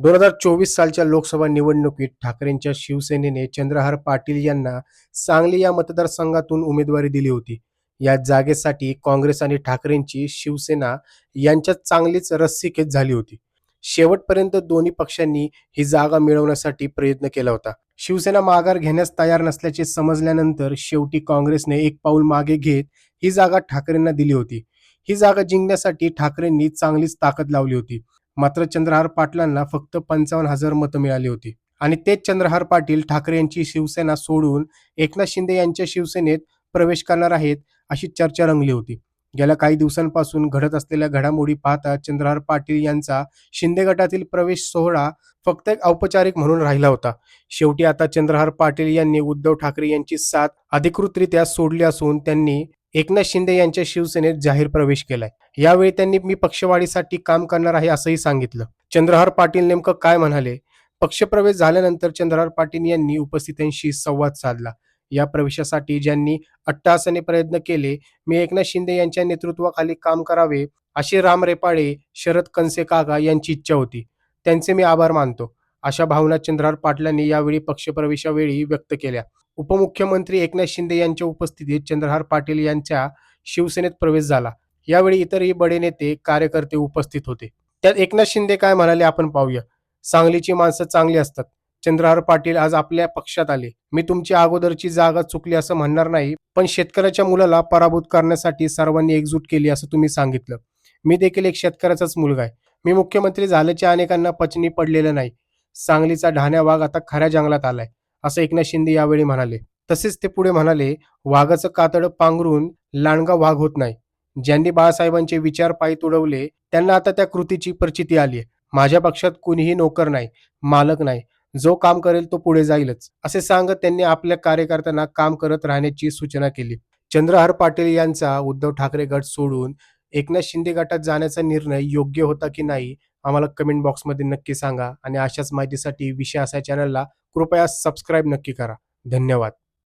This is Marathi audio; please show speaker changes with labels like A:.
A: दोन हजार चोवीस सालच्या लोकसभा निवडणुकीत ठाकरेंच्या शिवसेनेने चंद्रहार पाटील यांना सांगली या मतदारसंघातून उमेदवारी दिली होती. या जागेसाठी काँग्रेस आणि ठाकरेंची शिवसेना यांच्यात चांगलीच रस्सीखेच झाली होती. शेवटपर्यंत दोन्ही पक्षांनी ही जागा मिळवण्यासाठी प्रयत्न केला होता. शिवसेना माघार घेण्यास तयार नसल्याचे समजल्यानंतर शेवटी काँग्रेसने एक पाऊल मागे घेत ही जागा ठाकरेंना दिली होती. ही जागा जिंकण्यासाठी ठाकरेंनी चांगलीच ताकद लावली होती. मात्र चंद्रहार पाटलांना फक्त पंचावन्न हजार मतं मिळाली होती. आणि तेच चंद्रहार पाटील ठाकरे यांची शिवसेना सोडून एकनाथ शिंदे यांच्या शिवसेनेत प्रवेश करणार आहेत अशी चर्चा रंगली होती. गेल्या काही दिवसांपासून घडत असलेल्या घडामोडी पाहता चंद्रहार पाटील यांचा शिंदे गटातील प्रवेश सोहळा फक्त एक औपचारिक म्हणून राहिला होता. शेवटी आता चंद्रहार पाटील यांनी उद्धव ठाकरे यांची साथ अधिकृतरित्या सोडली असून त्यांनी एकनाथ शिंदे यांच्या शिवसेनेत जाहीर प्रवेश केलाय. यावेळी त्यांनी मी पक्षवाढीसाठी काम करणार आहे असंही सांगितलं. चंद्रहार पाटील नेमकं काय म्हणाले? पक्षप्रवेश झाल्यानंतर चंद्रहार पाटील यांनी उपस्थितांशी संवाद साधला. या प्रवेशासाठी ज्यांनी अट्टासने प्रयत्न केले मी एकनाथ शिंदे यांच्या नेतृत्वाखाली काम करावे अशी राम रेपाळे शरद कनसे काका यांची इच्छा होती. त्यांचे मी आभार मानतो. अशा भावना चंद्रहार पाटलांनी यावेळी पक्षप्रवेशावेळी व्यक्त केल्या. उपमुख्यमंत्री एकनाथ शिंदे यांच्या उपस्थितीत चंद्रहार पाटील यांच्या शिवसेनेत प्रवेश झाला. यावेळी इतरही बडे नेते कार्यकर्ते उपस्थित होते. त्यात एकनाथ शिंदे काय म्हणाले आपण पाहूया. सांगलीची माणसं चांगली असतात. चंद्रहार पाटील आज आपल्या पक्षात आले. मी तुमची अगोदरची जागा चुकली असं म्हणणार नाही पण शेतकऱ्याच्या मुलाला पराभूत करण्यासाठी सर्वांनी एकजूट केली असं तुम्ही सांगितलं. मी देखील एक शेतकऱ्याचाच मुलगा आहे. मी मुख्यमंत्री झाल्याच्या अनेकांना पचनी पडलेलं नाही. सांगलीचा ढाण्या वाघ आता खऱ्या जंगलात आलाय असं एकनाथ शिंदे यावेळी म्हणाले. तसेच ते पुढे म्हणाले वाघाचं कातड पांघरून लांडगा वाघ होत नाही. ज्यांनी बाळासाहेबांचे विचार पायी तुडवले त्यांना आता त्या कृतीची प्रचिती आली आहे. माझ्या पक्षात कुणीही नोकर नाही मालक नाही. जो काम करेल तो पुढे जाईलच असे सांगत त्यांनी आपल्या कार्यकर्त्यांना काम करत राहण्याची सूचना केली. चंद्रहार पाटील यांचा उद्धव ठाकरे गट सोडून एकनाथ शिंदे गटात जाण्याचा निर्णय योग्य होता की नाही आम्हाला कमेंट बॉक्समध्ये नक्की सांगा आणि अशाच माहितीसाठी विषय असा चॅनलला कृपया सबस्क्राईब नक्की करा. धन्यवाद.